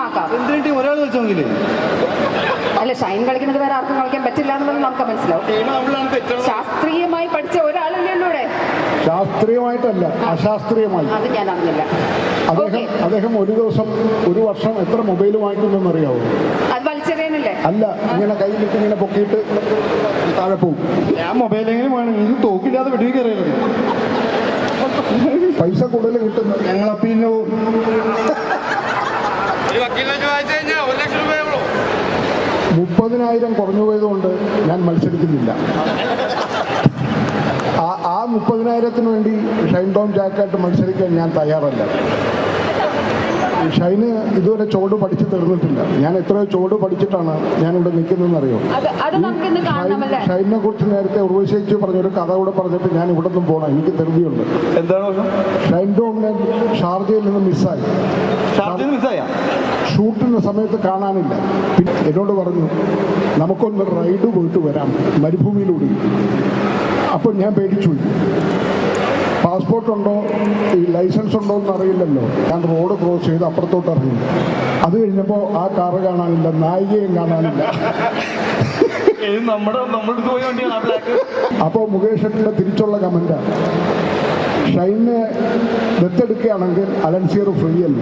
ടീമാക്കാം എന്തിനും ടീം ഒരാൾ കളിച്ചോങ്കിലേ? അല്ല ഷൈൻ കളിക്കുന്നത് വേറെ ആർക്കും കളിക്കാൻ പറ്റില്ല എന്നുള്ളത് നമുക്ക് മനസ്സിലാവും. ശാസ്ത്രീയമായി പഠിച്ച ഒരാളല്ലേ ഇവിടെ ശാസ്ത്രീയമായിട്ടല്ല അശാസ്ത്രീയമായി. അത് ഞാൻ അറിഞ്ഞില്ല അദ്ദേഹം അദ്ദേഹം ഒരു ദിവസം ഒരു വർഷം എത്ര മൊബൈൽ വാങ്ങിക്കുന്നെന്ന് അറിയാവോ അത് വലിച്ചെറിയാനല്ലേ അല്ല ഇങ്ങനെ കയ്യിലിട്ട് ഇങ്ങനെ പൊക്കിയിട്ട് താഴെ പോകും ഞാൻ മൊബൈലെങ്കിലും വേണം. ഇത് തോക്കില്ലാതെ വെടി കയറിയത് പൈസ കൂടുതൽ കിട്ടുന്നു. ഞങ്ങൾ അപ്പീലിന് പോകും ഒരു വക്കീലിനെ ചോദിച്ചു കഴിഞ്ഞാൽ ഒരു ലക്ഷം രൂപയുള്ളൂ മുപ്പതിനായിരം കുറഞ്ഞു പോയതുകൊണ്ട് ഞാൻ മത്സരിക്കുന്നില്ല. ആ ആ മുപ്പതിനായിരത്തിന് വേണ്ടി ഷൈൻ ടോം ജാക്കായിട്ട് മത്സരിക്കാൻ ഞാൻ തയ്യാറല്ല. ഷൈന് ഇതുവരെ ചോട് പഠിച്ചു തീർന്നിട്ടില്ല. ഞാൻ എത്രയോ ചോട് പഠിച്ചിട്ടാണ് ഞാനിവിടെ നിൽക്കുന്നതെന്ന് അറിയോ അത് അത് നമുക്ക് ഇന്ന് കാണണമല്ലേ ഷൈനെ കുറിച്ച് നേരത്തെ ഉർവശിച്ച് പറഞ്ഞൊരു കഥ കൂടെ പറഞ്ഞിട്ട് ഞാൻ ഇവിടെ നിന്നും പോകണം എനിക്ക് തെറുതിയുണ്ട് ഷൈൻ ടോമിനെ ഷാർജയിൽ നിന്ന് മിസ്സായി. മിസ്സായ സമയത്ത് കാണാനില്ല. പിന്നെ എന്നോട് പറഞ്ഞു നമുക്കൊന്ന് റൈഡ് പോയിട്ട് വരാം മരുഭൂമിയിലൂടെ. അപ്പോൾ ഞാൻ പേടിച്ചു പാസ്പോർട്ട് ഉണ്ടോ ഈ ലൈസൻസ് ഉണ്ടോ എന്ന് അറിയില്ലല്ലോ. ഞാൻ റോഡ് ക്രോസ് ചെയ്ത് അപ്പുറത്തോട്ട് ഇറങ്ങി. അത് കഴിഞ്ഞപ്പോൾ ആ കാറ് കാണാനില്ല നായികയും കാണാനില്ല. അപ്പോൾ മുകേഷ് തിരിച്ചുള്ള കമന്റാണ് ഷൈനെ ദത്തെടുക്കുകയാണെങ്കിൽ അലൻസിയർ ഫ്രീ അല്ല?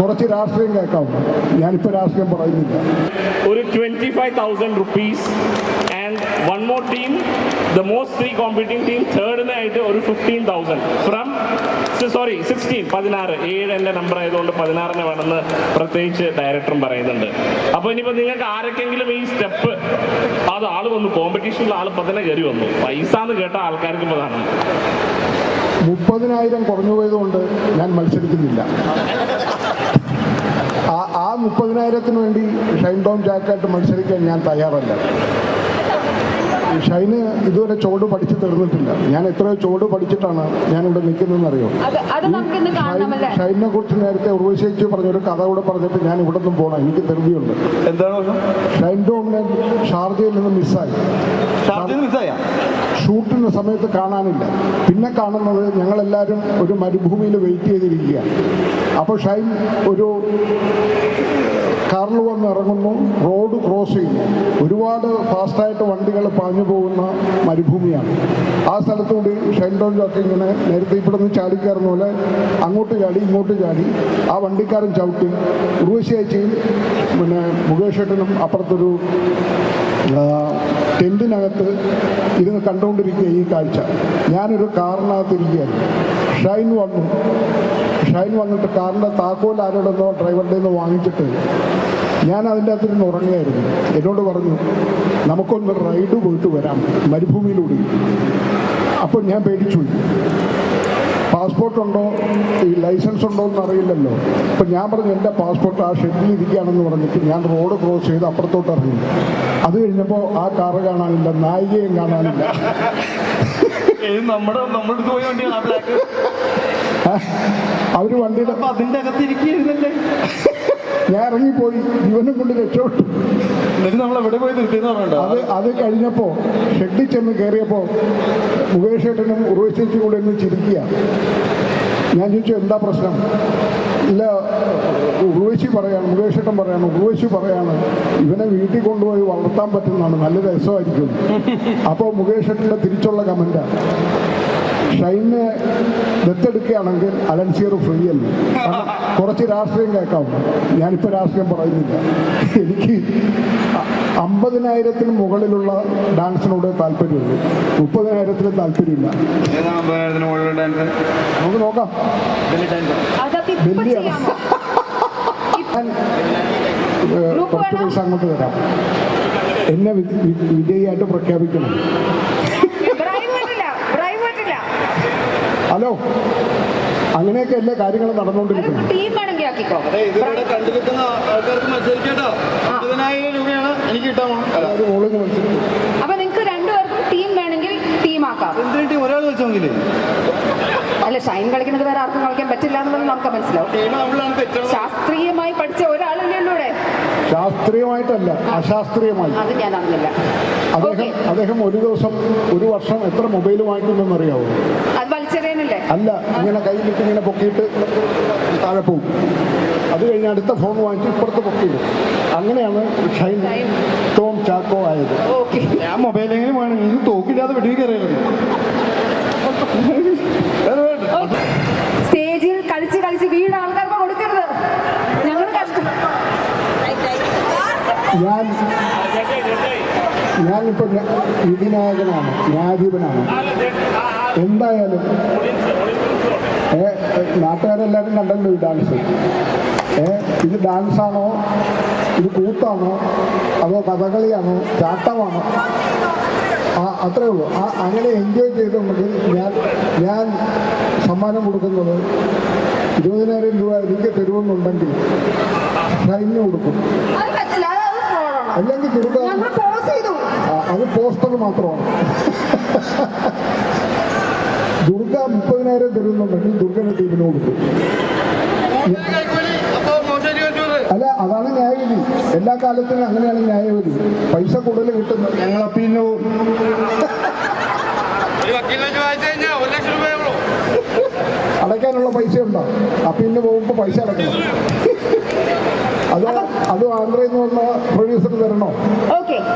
കുറച്ച് രാഷ്ട്രീയം കേൾക്കാം. ഞാനിപ്പോൾ രാഷ്ട്രീയം പറയുന്നില്ല. ഒരു twenty five thousand rupees and one more team the most three competing team തേർഡിനായിട്ട് ഒരു fifteen thousand from sorry sixteen പതിനാറ്. ഏഴ് എന്റെ നമ്പർ ആയതുകൊണ്ട് പതിനാറിന് വേണമെന്ന് പ്രത്യേകിച്ച് ഡയറക്ടറും പറയുന്നുണ്ട്. അപ്പോൾ ഇനിയിപ്പോൾ നിങ്ങൾക്ക് ആരൊക്കെങ്കിലും ഈ സ്റ്റെപ്പ് അത് ആൾ വന്നു കോമ്പറ്റീഷനിൽ ആൾ ഇപ്പം കയറി വന്നു. പൈസ എന്ന് കേട്ട ആൾക്കാർക്ക് അതാണ് മുപ്പതിനായിരം കുറഞ്ഞു പോയതുകൊണ്ട് ഞാൻ മത്സരിക്കുന്നില്ല. ആ ആ മുപ്പതിനായിരത്തിന് വേണ്ടി ഷൈൻ ടോം ജാക്കായിട്ട് മത്സരിക്കാൻ ഞാൻ തയ്യാറല്ല. ഷൈന് ഇതുവരെ ചുവട് പഠിച്ചു തീർന്നിട്ടില്ല. ഞാൻ എത്രയോ ചുവട് പഠിച്ചിട്ടാണ് ഞാനിവിടെ നിൽക്കുന്നതെന്ന് അറിയോ അത് അത് നമുക്ക് ഇന്ന് കാണണമല്ലേ ഷൈനെ കുറിച്ച് നേരത്തെ ഉർവശേച്ച് പറഞ്ഞ ഒരു കഥ കൂടെ പറഞ്ഞിട്ട് ഞാൻ ഇവിടെ നിന്നും പോകണം എനിക്ക് ധൃതിയുണ്ട് എന്താണ് ഷൈൻ ടോമിനെ ഷാർജയിൽ നിന്ന് മിസ്സായി? ഷൂട്ടിന് സമയത്ത് കാണാനില്ല. പിന്നെ കാണുന്നത് ഞങ്ങളെല്ലാവരും ഒരു മരുഭൂമിയിൽ വെയിറ്റ് ചെയ്തിരിക്കുക അപ്പോൾ ഷൈൻ ഒരു കാറിൽ വന്ന് ഇറങ്ങുന്നു റോഡ് ക്രോസ് ചെയ്യുന്നു. ഒരുപാട് ഫാസ്റ്റായിട്ട് വണ്ടികൾ പാഞ്ഞു പോകുന്ന മരുഭൂമിയാണ്. ആ സ്ഥലത്തുകൂടി ഷൈൻ ടോണിലൊക്കെ ഇങ്ങനെ നേരത്തെ ഇവിടെ നിന്ന് ചാടിക്കയറുന്ന പോലെ അങ്ങോട്ട് ചാടി ഇങ്ങോട്ട് ചാടി. ആ വണ്ടിക്കാരൻ ചവിട്ടി. ഉർവശിയാഴ്ചയും പിന്നെ മുകേഷ് ഏട്ടനും അപ്പുറത്തൊരു ടെന്റിനകത്ത് ഇരുന്ന് കണ്ടുകൊണ്ടിരിക്കുക ഈ കാഴ്ച. ഞാനൊരു കാറിനകത്തിരിക്കുകയാണ് ഷൈൻ വന്നു. ഷൈൻ വന്നിട്ട് കാറിന്റെ താക്കോൽ ആരോടെന്നോ ഡ്രൈവറുടെ നിന്ന് വാങ്ങിച്ചിട്ട് ഞാൻ അതിന്റെ അകത്തിരുന്ന് ഉറങ്ങുകയായിരുന്നു. എന്നോട് പറഞ്ഞു നമുക്കൊന്ന് റൈഡ് പോയിട്ട് വരാം മരുഭൂമിയിലൂടെ. അപ്പോൾ ഞാൻ പേടിച്ചു പാസ്പോർട്ട് ഉണ്ടോ ഈ ലൈസൻസ് ഉണ്ടോ എന്ന് അറിയില്ലല്ലോ അപ്പം ഞാൻ പറഞ്ഞു എന്റെ പാസ്പോർട്ട് ആ ഷെഡിൽ ഇരിക്കുകയാണെന്ന് പറഞ്ഞിട്ട് ഞാൻ റോഡ് ക്രോസ് ചെയ്ത് അപ്പുറത്തോട്ട് ഇറങ്ങി. അത് കഴിഞ്ഞപ്പോൾ ആ കാറ് കാണാനില്ല നായികയും കാണാനില്ല. അവർ നമ്മുടെ നമ്മുടെ പോയ വണ്ടിയാണ് വണ്ടിയുടെ അതിന്റെ അകത്ത് ഇരിക്കുന്നല്ലേ ഞാൻ ഇറങ്ങിപ്പോയി. ജീവനും കൊണ്ട് രക്ഷപ്പെട്ടു. അത് അത് കഴിഞ്ഞപ്പോൾ ഷെഡിൽ ചെന്ന് കയറിയപ്പോൾ മുകേഷ് ഏട്ടനും ഉറവശേച്ചി കൂടെ ഒന്ന് ചിരിക്കുക. ഞാൻ ചോദിച്ചു എന്താ പ്രശ്നം? ഇല്ല ഉർവശി പറയാണ് മുകേഷ് ഏട്ടൻ പറയാണ് ഉർവശി പറയാണ് ഇവനെ വീട്ടിൽ കൊണ്ടുപോയി വളർത്താൻ പറ്റുന്നതാണ് നല്ല രസമായിരിക്കും. അപ്പോൾ മുകേഷ് ഏട്ടന്റെ തിരിച്ചുള്ള കമന്റാണ് ഷൈനെ ദത്തെടുക്കുകയാണെങ്കിൽ അലൻസിയർ ഫ്രീ അല്ലേ? കുറച്ച് രാഷ്ട്രീയം കേൾക്കാം. ഞാനിപ്പോൾ രാഷ്ട്രീയം പറയുന്നില്ല. എനിക്ക് അമ്പതിനായിരത്തിന് മുകളിലുള്ള ഡാൻസിനോട് താല്പര്യമുള്ളൂ മുപ്പതിനായിരത്തിന് താല്പര്യമില്ല. നമുക്ക് നോക്കാം. വലിയ- വേണം? പൈസ അങ്ങോട്ട് തരാം. എന്നെ വിജയിയായിട്ട് പ്രഖ്യാപിക്കണം ബ്രൈവ് പറ്റില്ല ബ്രൈവ് പറ്റില്ല ഹലോ. അങ്ങനെയൊക്കെ എല്ലാ കാര്യങ്ങളും നടന്നുകൊണ്ടിരിക്കുന്നു നടന്നുകൊണ്ടിരിക്കുന്നത് എനിക്ക് കിട്ടാൻ. അല്ല, അത് മോളിങ് അപ്പൊ നിങ്ങൾക്ക് രണ്ടുപേർക്കും ടീം വേണമെങ്കിൽ ടീം ആക്കാം. ടീം ഒരാൾ കളിച്ചോങ്കിലേ? അല്ല ഷൈൻ കളിക്കുന്നത് വേറെ ആർക്കും കളിക്കാൻ പറ്റില്ല എന്നുള്ളത് നമുക്ക് മനസ്സിലാവും. ശാസ്ത്രീയമായി പഠിച്ച ഒരാളല്ലേ ഉള്ളൂ ഇവിടെ. ശാസ്ത്രീയമായിട്ടല്ല അശാസ്ത്രീയമായി. അത് ഞാൻ അറിഞ്ഞില്ല. അദ്ദേഹം അദ്ദേഹം ഒരു ദിവസം ഒരു വർഷം എത്ര മൊബൈൽ വാങ്ങിക്കുന്നു വലിച്ചെറിയുന്നില്ലേ അല്ല ഇങ്ങനെ കയ്യിലിട്ട് ഇങ്ങനെ പൊക്കിയിട്ട് താഴെ പോകും അത് കഴിഞ്ഞ് അടുത്ത ഫോൺ വാങ്ങിച്ച് ഇപ്പുറത്ത് പൊക്കിയിടും. അങ്ങനെയാണ് ഷൈൻ ടോം ചാക്കോ ആയത്. ഓക്കെ. ഞാൻ മൊബൈലെങ്കിലും വേണം. ഇത് തോക്കില്ലാതെ വെടിവെക്കറിയായിരുന്നു സ്റ്റേജിൽ കളിച്ച് കളിച്ച് വീട് ആൾക്കാർക്ക് കൊടുക്കരുത്. ഞങ്ങൾ ഞാൻ. ഞാനിപ്പോൾ വിധിനായകനാണ് ന്യായാധിപനാണ് എന്തായാലും നാട്ടുകാരെല്ലാവരും കണ്ടല്ലോ ഈ ഡാൻസ് ഏ ഇത് ഡാൻസാണോ ഇത് കൂത്താണോ? അതോ കഥകളിയാണോ? ചാട്ടമാണോ? ആ അത്രേ ഉള്ളൂ. ആ അങ്ങനെ എൻജോയ് ചെയ്തിട്ടുണ്ടെങ്കിൽ ഞാൻ ഞാൻ സമ്മാനം കൊടുക്കുന്നത് ഇരുപതിനായിരം രൂപ എനിക്ക് തരുമെന്നുണ്ടെങ്കിൽ സൈന്യം കൊടുക്കും. അല്ലെങ്കിൽ ചെയ്തു. അത് പോസ്റ്റർ മാത്രമാണ്. ദുർഗ മുപ്പതിനായിരം തരുന്നുണ്ടെങ്കിൽ ദുർഗയുടെ ടീമിന് കൊടുക്കും. അല്ല അതാണ് ന്യായവിധി എല്ലാ കാലത്തിനും അങ്ങനെയാണ് ന്യായവിധി പൈസ കൂടുതൽ കിട്ടുന്നു. ഞങ്ങൾ അപ്പീലിന് പോകും. അടയ്ക്കാനുള്ള പൈസ ഉണ്ടോ അപ്പീലിന് പോകുമ്പോൾ പൈസ അടയ്ക്കണം. അത്. അത് ആന്ധ്രയിൽ നിന്ന് വന്ന പ്രൊഡ്യൂസർ തരണോ? ഓക്കെ